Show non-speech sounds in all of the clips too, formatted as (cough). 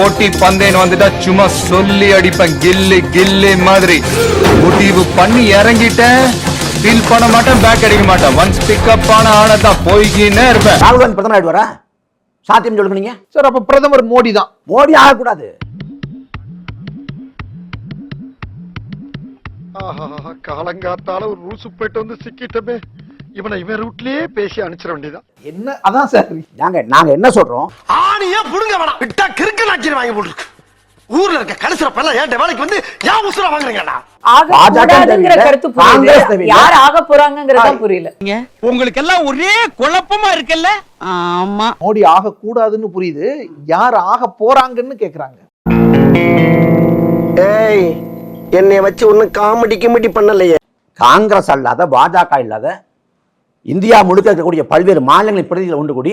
போட்டி பந்தயம் வந்துட்டா சும்மா சொல்லி அடிப்பேன். கில்லி கில்லி மாதிரி. முடிவு பண்ணி இறங்கிட்டேன். ஃபீல் பண்ண மாட்டேன் பேக் அடிக்க மாட்டேன். ஒன்ஸ் பிக்கப் ஆன ஆனதான் போய்கினே இருப்பேன். ராகுல் காந்தி பிரதமர் ஆயிடுவாரா? சாத்தியம் சொல்லுங்க நீங்க. சார் அப்ப பிரதமர் மோடி தான். மோடி ஆகக்கூடாது. ஆஹா காலங்காத்தால ஒரு ரூசு போயிட்டு வந்து சிக்கிட்டமே. இவனை இவன் ரூட்லயே பேசி அனுப்பிச்சிட வேண்டியதான் என்ன? அதான் சார். நாங்க நாங்க என்ன சொல்றோம்? ஆணியே புடுங்க வேணாம். விட்டா கிறுக்கு நாச்சிரி வாங்கி போட்டுருக்கு. ஊர்ல இருக்க கடைசில பல்ல ஏன் வேலைக்கு வந்து ஏன் உசுர வாங்குறீங்கடா? கருத்து தெரியல. யார் ஆக போறாங்கிறதா புரியல. உங்களுக்கு எல்லாம் ஒரே குழப்பமா இருக்குல்ல? ஆமா. மோடி ஆக கூடாதுன்னு புரியுது. யார் ஆக போறாங்கன்னு கேக்குறாங்க. ஏய் என்னை வச்சு ஒன்னும் காமெடி கிமெடி பண்ணலையே. காங்கிரஸ் அல்லாத பாஜக இல்லாத இந்தியா முழுக்க இருக்கக்கூடிய பல்வேறு மாநிலங்களின் பிரதிகளை ஒன்று கூடி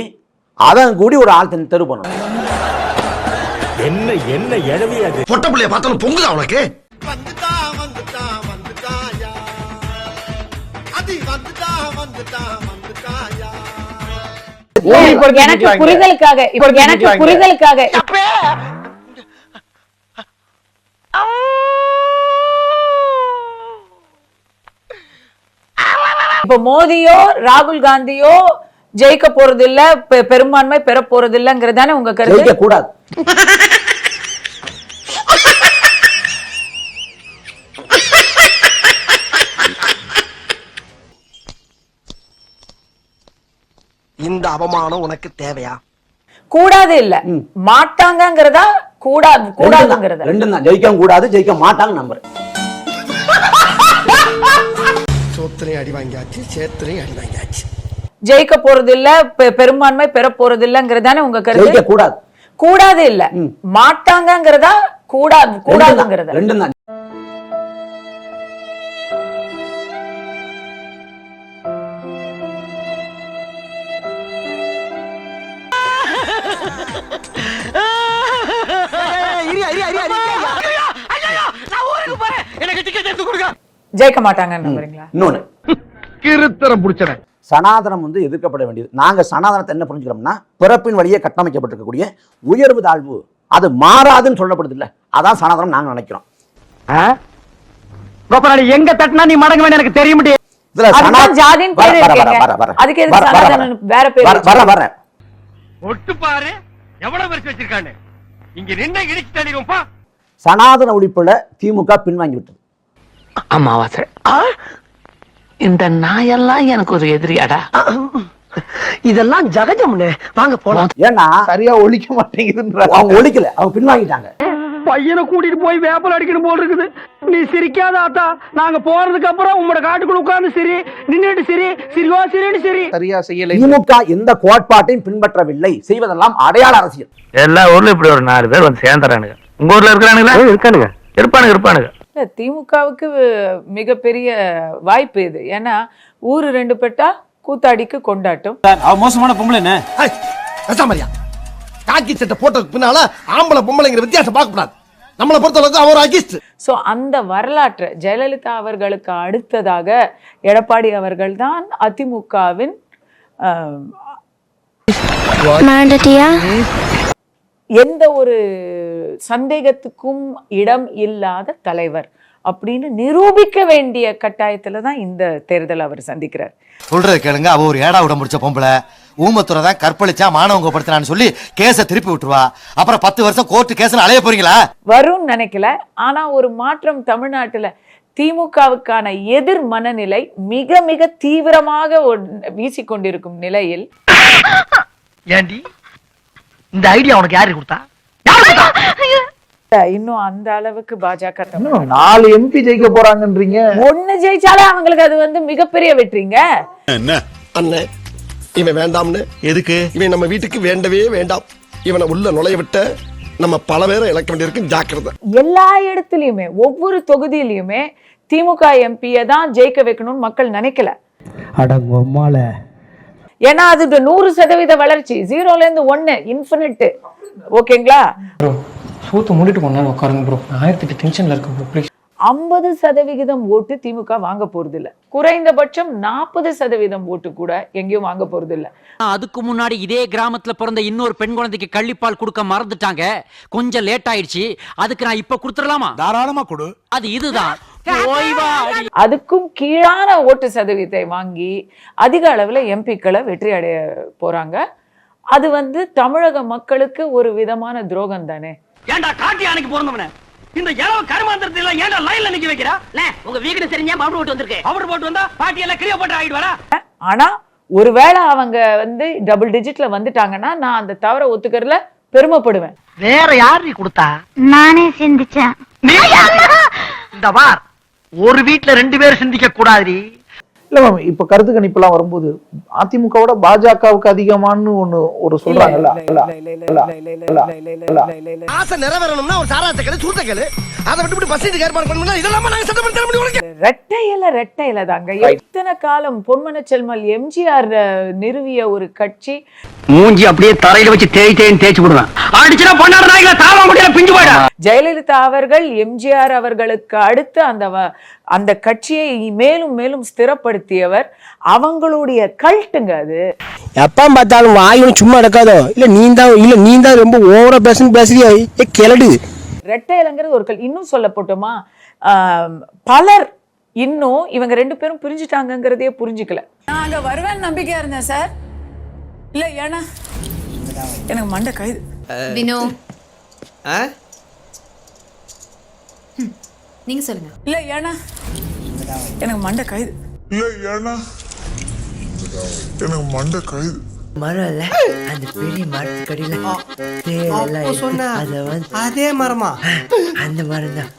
அதன் கூடி ஒரு ஆள் தெரு- பண்ணணும் பொட்ட பிள்ளைய பார்த்தாலும் பொங்குதா எனக்கு நிக்கலாங்க. புரிதலுக்காக எனக்கு. புரிதலுக்காக இப்ப மோடியோ ராகுல் காந்தியோ ஜெயிக்க போறது இல்ல பெ- பெரும்பான்மை பெற போறது இல்லங்கிறதானே உங்க ஜெயிக்க கருத்து கூடாது. இந்த அவமானம் உனக்கு தேவையா? கூடாது இல்ல. மாட்டாங்கங்கிறதா கூடாது கூடாதுங்கிறதா? ரெண்டும் தான் ஜெயிக்கவும் கூடாது ஜெயிக்க மாட்டாங்க நம்புறேன். சோத்திரையும் அடி வாங்கியாச்சு சேத்திரையும் அடி வாங்கியாச்சு ஜெயிக்க போறது இல்ல பெரும்பான்மை பெற போறது இல்லங்கிறதானே உங்க ஜெயிக்க கருத்து கூடாது கூடாது இல்ல மாட்டாங்கங்கிறதா கூடாது ரெண்டும் தான். கூடாதுங்கிறதா ரெண்டும் தான் எனக்கு டிக்கெட் எடுத்து கொடுங்க ஜெயிக்க இன்னொன்னு. கிருத்தரம் புடிச்சவன். சனாதனம் வந்து எதிர்க்கப்பட வேண்டியது. நாங்க சனாதனத்தை என்ன புரிஞ்சுக்கிறோம்னா பிறப்பின் வழியே கட்டமைக்கப்பட்டிருக்கக்கூடிய உயர்வு தாழ்வு. அது மாறாதுன்னு சொல்லப்படுது இல்ல அதான் சனாதனம் நாங்க நினைக்கிறோம். எங்க தட்டினா நீ மடங்க எனக்கு தெரிய முடியும் சனாதன ஒழிப்புல திமுக பின்வாங்கி விட்டது. அமாவாசை இந்த நாயெல்லாம் எனக்கு ஒரு எதிரியாடா. இதெல்லாம் ஜகஜம்னு. வாங்க போலாம். ஏன்னா சரியா ஒழிக்க மாட்டேங்குதுன்ற அவங்க ஒழிக்கல அவங்க பின்வாங்கிட்டாங்க. பையனை கூட்டிட்டு போய் வேப்பல் அடிக்கணும் போல் இருக்குது. நீ சிரிக்காத ஆத்தா. நாங்க போறதுக்கு அப்புறம் உங்களோட காட்டுக்குள்ள உட்கார்ந்து சரி நின்னுட்டு சரி சிரிவா சிரின்னு சரி. சரியா செய்யலை. திமுக எந்த கோட்பாட்டையும் பின்பற்றவில்லை. செய்வதெல்லாம் அடையாள அரசியல். எல்லா ஊர்லயும் இப்படி ஒரு நாலு பேர் வந்து சேர்ந்துறானுங்க. உங்க ஊர்ல இருக்கிறானுங்களா? இருக்கானுங்க. இருப்பானுங்க இருப்பானுங்க. இல்ல திமுகவுக்கு மிகப்பெரிய வாய்ப்பு இது. ஏன்னா ஊரு ரெண்டு பெட்டா கூத்தாடிக்கு கொண்டாட்டம். பேசாமரியா காக்கி சட்டை போட்டதுக்கு பின்னால ஆம்பளை பொம்பளைங்கிற வித்தியாசம் பார்க்க கூடாது நம்மளை பொறுத்தளவுக்கு அவர் அகிஸ்ட் சோ அந்த வரலாற்று ஜெயலலிதா அவர்களுக்கு அடுத்ததாக எடப்பாடி அவர்கள் தான் அதிமுகவின் எந்த ஒரு சந்தேகத்துக்கும் இடம் இல்லாத தலைவர் அப்படின்னு நிரூபிக்க வேண்டிய கட்டாயத்துல தான் இந்த தேர்தல் அவர் சந்திக்கிறார். சொல்றது கேளுங்க. அவ ஒரு ஏடா விட முடிச்ச பொம்பளை. ஊமத்துறை தான் கற்பழிச்சா மானவங்க படுத்தினான்னு சொல்லி கேஸ திருப்பி விட்டுருவா. அப்புறம் பத்து வருஷம் கோர்ட்டு கேஸ்னு அலைய போறீங்களா? வரும்னு நினைக்கல. ஆனா ஒரு மாற்றம் தமிழ்நாட்டுல திமுகவுக்கான எதிர் மனநிலை மிக மிக தீவிரமாக ஒன்- வீசிக்கொண்டிருக்கும் நிலையில் ஏண்டி? இந்த ஐடியா உனக்கு யாரு கொடுத்தா? இன்னும் அந்த அளவுக்கு பாஜக நாலு எம்பி ஜெயிக்க போறாங்கன்றீங்க. ஒண்ணு ஜெயிச்சாலே அவங்களுக்கு அது வந்து மிகப்பெரிய வெற்றிங்க. அண்ணே இவன் வேண்டாம்னு. எதுக்கு? இவன் நம்ம வீட்டுக்கு வேண்டவே வேண்டாம். இவனை உள்ள நுழைய விட்ட நம்ம பல பேரை இழக்க வேண்டியிருக்கு ஜாக்கிரதை. எல்லா இடத்துலயுமே ஒவ்வொரு தொகுதியிலயுமே திமுக எம்பியை தான் ஜெயிக்க வைக்கணும்னு மக்கள் நினைக்கல. ஏன்னா அது நூறு சதவீத வளர்ச்சி. ஜீரோல இருந்து ஒண்ணு இன்ஃபினிட் ஓகேங்களா? சூத்து மூடிட்டு நேரம் உட்காருங்க ப்ரோ ஆயிரத்தி எட்டு டென்ஷன்ல இருக்கு ப்ரோ ப்ளீஸ் ஐம்பது சதவிகிதம் ஓட்டு திமுக வாங்க போறது இல்ல குறைந்தபட்சம் நாற்பது சதவீதம் ஓட்டு கூட எங்கேயும் வாங்க போறது இல்ல அதுக்கு முன்னாடி இதே கிராமத்துல பிறந்த இன்னொரு பெண் குழந்தைக்கு கள்ளிப்பால் கொடுக்க மறந்துட்டாங்க. கொஞ்சம் லேட் ஆயிடுச்சு. அதுக்கு நான் இப்ப கொடுத்துடலாமா? தாராளமா கொடு. அது இதுதான். அதுக்கும் கீழான ஓட்டு சதவீதத்தை வாங்கி அதிக அளவுல எம்பிக்களை வெற்றி அடைய போறாங்க. அது வந்து தமிழக மக்களுக்கு ஒரு விதமான துரோகம் தானே? ஏன்டா காட்டி யானைக்கு பிறந்தவன? இந்த இளவ கருமாந்திரத்தை எல்லாம் ஏன்டா லைன்ல நிக்க வைக்கிறா? உங்க வீடு சரிஞ்சா பவுடர் போட்டு வந்திருக்கு? பவுடர் போட்டு வந்தா பாட்டி எல்லாம் கிளியோ போட்டு ஆகிட்டு வரா ஆனா ஒருவேளை அவங்க வந்து டபுள் டிஜிட்ல வந்துட்டாங்கன்னா நான் அந்த தவறை ஒத்துக்கிறதுல பெருமைப்படுவேன். வேற யார் நீ கொடுத்தா? நானே சிந்திச்சேன். இந்த பார் ஒரு வீட்ல ரெண்டு பேரும் சிந்திக்க கூடாதுடி இல்ல மேம் இப்ப கருத்து கணிப்பெல்லாம் வரும்போது அதிமுகவோட பாஜகவுக்கு அதிகமான்னு ஒண்ணு ஒரு சொல்றாங்கல்ல இல்ல, இல்ல, இல்ல. ஆசை நிறைவேறணும்னா ஒரு சாராத்த கேளு சூத்த கேளு அதை விட்டு பஸ் ஏற்பாடு பண்ணணும் இதெல்லாம் நாங்க சட்டம் பண்ண முடியும் உனக்கு ரெட்டை இலை ரெட்டை இலை தாங்க எத்தனை காலம் பொன்மன செல்மல் எம்ஜிஆர் நிறுவிய ஒரு கட்சி மூஞ்சி அப்படியே தரையில வச்சு தேய் தேய்ச்சி விடுவேன் அடிச்சுனா நாய்களை தாவ முடியல பிஞ்சு ஜெயலலிதா அவர்கள் எம்ஜிஆர் அவர்களுக்கு அடுத்து அந்த அந்த கட்சியை மேலும் மேலும் ஸ்திரப்படுத்தியவர் அவங்களுடைய கல்ட்டுங்க அது. எப்பா பார்த்தாலும் வாயும் சும்மா நடக்காதோ? இல்ல நீ தான் இல்ல நீ தான் ரொம்ப ஓவரா பேசுன்னு பேசுறியா? கிளடு. ரெட்டை இலைங்கிறது ஒரு கல் இன்னும் சொல்ல போட்டோமா ஆம், பலர் இன்னும் இவங்க ரெண்டு பேரும் பிரிஞ்சுட்டாங்கங்கிறதையே புரிஞ்சுக்கல. நான் அங்க வருவேன் நம்பிக்கையா இருந்தேன் சார். இல்ல ஏன்னா எனக்கு மண்டை கைது வினோ. நீங்க சொல்லுங்க. இல்ல ஏன்னா எனக்கு மண்டை கைது மரம்ல அந்த பெரிய மரத்துக்கடியில தேவையெல்லாம் அத வந்து அதே மரமா? அந்த மரம் தான்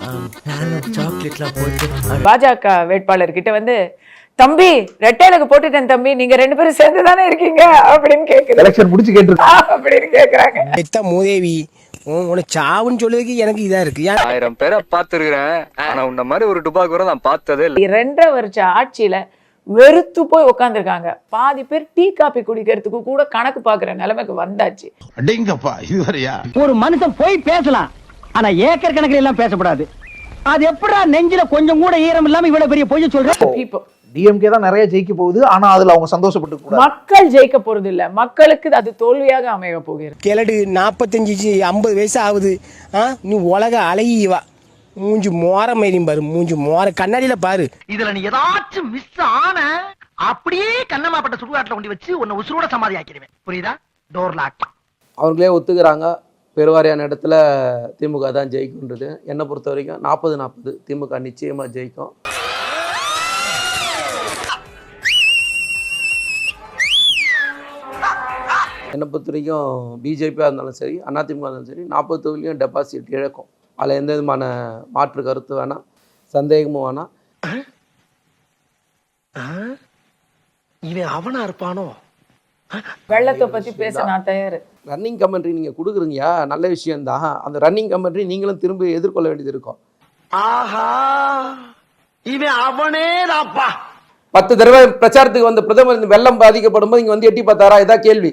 நானும் சாக்லேட்லாம் போட்டு பாஜக வேட்பாளர் கிட்ட வந்து தம்பி ரெட்டையிலுக்கு போட்டுட்டேன் தம்பி நீங்க ரெண்டு பேரும் சேர்ந்து தானே இருக்கீங்க? அப்படின்னு கேக்குறாங்க எலெக்ஷன் முடிச்சு கேட்டிருக்காங்க அப்படின்னு கேக்குறாங்க. எத்த மூதேவி உனக்கு சாவுன்னு சொல்லுறதுக்கு எனக்கு இதா இருக்கு. ஏன்? ஆயிரம் பேரை பார்த்திருக்கிறேன். ஆனா உன்ன மாதிரி ஒரு டுபாக்கூரை நான் பார்த்ததே இல்லை. ரெண்டரை வருஷ ஆட்சியில வெறுத்து போய் உட்காந்துருக்காங்க பாதி பேர் டீ காபி குடிக்கிறதுக்கு கூட கணக்கு பாக்குற நிலைமைக்கு வந்தாச்சு. அடேங்கப்பா இதுவரையா ஒரு மனுஷன் போய் பேசலாம். ஆனா ஏக்கர் கணக்கில் எல்லாம் பேசக்கூடாது அது எப்படா நெஞ்சில கொஞ்சம் கூட ஈரம் இல்லாம இவ்வளவு பெரிய பொய்ய சொல்ற? People. டிஎம்கே தான் நிறைய ஜெயிக்க போகுது. ஆனா அதுல அவங்க சந்தோஷப்பட்டு மக்கள் ஜெயிக்க போறது இல்ல மக்களுக்கு அது தோல்வியாக அமைய போகிறது. கிழடு நாற்பத்தஞ்சு ஐம்பது வயசு ஆகுது ஆ நீ உலக அழகிவா மூஞ்சி மோர மயிரும் பாரு மூஞ்சி மோர கண்ணாடியில பாரு. இதுல நீ ஏதாச்சும் மிஸ் ஆன அப்படியே கண்ணமாப்பட்ட சுடுகாட்டுல கொண்டு வச்சு உன்னை உசுரோட சமாதி ஆக்கிடுவேன் புரியுதா? டோர் லாக் அவங்களே ஒத்துக்கிறாங்க. பெருவாரியான இடத்துல திமுக தான் ஜெயிக்கும்ன்றது. என்னை பொறுத்த வரைக்கும் நாற்பது நாற்பது திமுக நிச்சயமா ஜெயிக்கும். என்னை பொறுத்த வரைக்கும் பிஜேபியாக இருந்தாலும் சரி அதிமுக இருந்தாலும் சரி நாற்பது தொகுதியிலையும் டெபாசிட் இழக்கும் அதில் எந்த விதமான மாற்று கருத்து வேணாம் சந்தேகமும் வேணாம். இவன் அவனா இருப்பானோ? வெள்ளத்தை பத்தி பேச நான் தயாரு. ரன்னிங் கமெண்ட்ரி நீங்கள் கொடுக்குறீங்கயா நல்ல விஷயம்தான். அந்த ரன்னிங் கமெண்ட்ரி நீங்களும் திரும்ப எதிர்கொள்ள வேண்டியது இருக்கும். ஆஹா! இவன் அவனே தாப்பா பத்து தடவை பிரச்சாரத்துக்கு வந்த பிரதமர் இந்த வெள்ளம் பாதிக்கப்படும் போது இங்க வந்து எட்டி பார்த்தாரா? இதான் கேள்வி.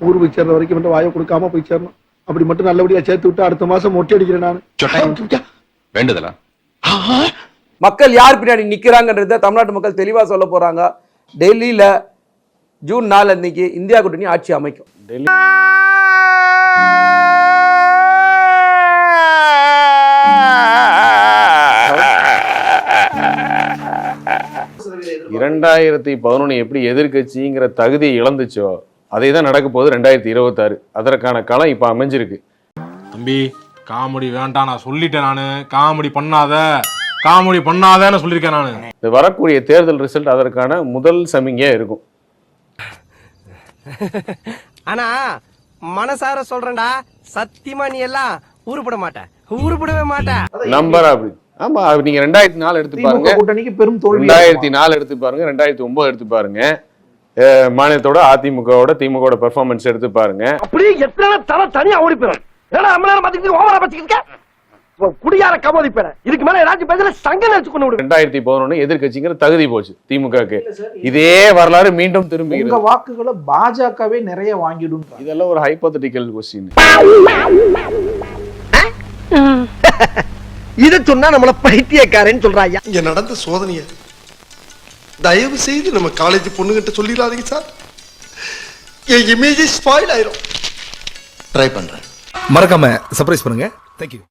ஊர் போய் சேர்ற வரைக்கும் மட்டும் வாயை கொடுக்காம போய் சேரணும். அப்படி மட்டும் நல்லபடியா சேர்த்து விட்டு அடுத்த மாசம் மொட்டை அடிக்கிறேன் நான். வேண்டுதலா? மக்கள் யார் பின்னாடி நிக்கிறாங்கன்றத தமிழ்நாட்டு மக்கள் தெளிவா சொல்ல போறாங்க. டெல்லியில ஜூன் நாலு அன்னைக்கு இந்தியா கூட்டணி ஆட்சி அமைக்கும். டெல்லி இரண்டாயிரத்தி பதினொன்று எப்படி எதிர்க்கட்சிங்கிற தகுதியை இழந்துச்சோ அதே தான் நடக்க போகுது ரெண்டாயிரத்தி இருபத்தாறு. அதற்கான களம் இப்போ அமைஞ்சிருக்கு. தம்பி காமெடி வேண்டாம் நான் சொல்லிட்டேன் நானு. காமெடி பண்ணாத. காமெடி பண்ணாதன்னு சொல்லியிருக்கேன் நானு. இது வரக்கூடிய தேர்தல் ரிசல்ட் அதற்கான முதல் சமிகையா இருக்கும். ஆனா மனசார சொல்றேன்டா. சத்தியமா நீ எல்லாம் உருப்பட மாட்ட. உருப்படவே மாட்ட. நம்பர் அப்படி. ஆமா நீங்க ரெண்டாயிரத்தி நாலு எடுத்து பாருங்க. கூட்டணிக்கு பெரும் தோல்வி ரெண்டாயிரத்தி நாலு எடுத்து பாருங்க ரெண்டாயிரத்தி ஒன்பது எடுத்து பாருங்க. மாநிலத்தோட அதிமுகவோட திமுகவோட பெர்ஃபார்மன்ஸ் எடுத்து பாருங்க. அப்படியே எத்தனை தர தனியா ஓடி போயிடும்? ஏன்னா நம்ம நேரம் பாத்துக்கிட்டு ஓவரா பாத்துக்கிட்டு குடியார கமோதி பேர. இதுக்கு மேல ஏதாச்சும் பேசல சங்க நினைச்சு கொண்டு விடு ரெண்டாயிரத்தி பதினொன்று எதிர்க்கட்சிங்கிற தகுதி போச்சு திமுகக்கு. இதே வரலாறு மீண்டும் உங்க திரும்புகிறது வாக்குகளை பாஜகவே நிறைய வாங்கிடும் இதெல்லாம் ஒரு ஹைப்போதட்டிக்கல் கொஸ்டின் (laughs) இத சொன்னா நம்மள பைத்தியக்காரன்னு சொல்றாயா இங்க நடந்த சோதனைய தயவு செய்து நம்ம காலேஜ் பொண்ணுகிட்ட சொல்லிடாதீங்க சார். என் இமேஜ் ஸ்பாயில் ஆயிரும். ட்ரை பண்றேன். மறக்காம சர்ப்ரைஸ் பண்ணுங்க. தேங்க்யூ